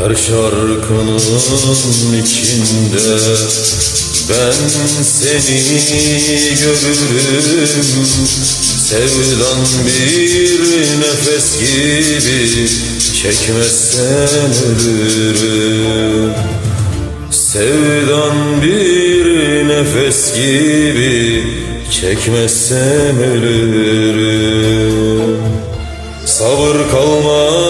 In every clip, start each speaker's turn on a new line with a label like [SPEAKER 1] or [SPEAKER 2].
[SPEAKER 1] Her şarkının içinde ben seni görürüm. Sevdan bir nefes gibi çekmezsen ölürüm. Sevdan bir nefes gibi çekmezsem ölürüm. Sabır kalmadı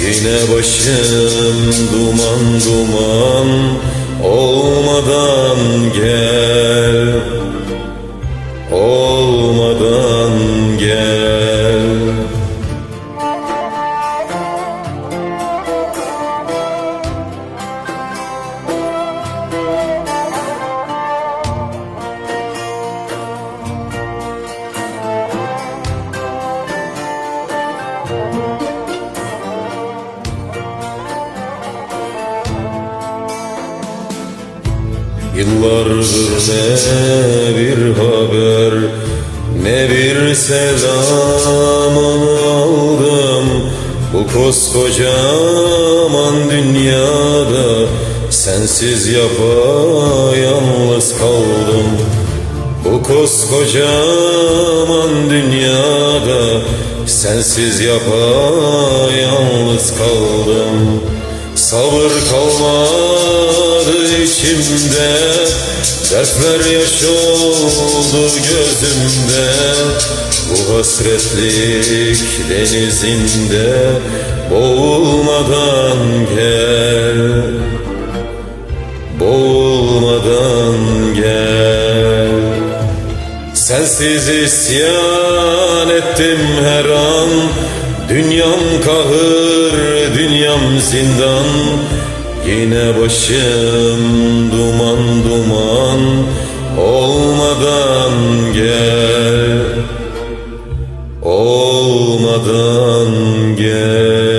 [SPEAKER 1] Yine başım duman duman Olmadan gel Yıllardır ne bir haber ne bir selamını aldım. Bu koskocaman dünyada sensiz yapayalnız kaldım. Bu koskocaman dünyada sensiz yapayalnız kaldım. Sabır kalmadı içimde Dertler yaş oldu gözümde. Bu hasretlik denizinde Boğulmadan gel. Boğulmadan gel. Sensiz isyan ettim her an. Dünyam kahır, dünyam zindan Yine başım duman duman olmadan gel Olmadan gel.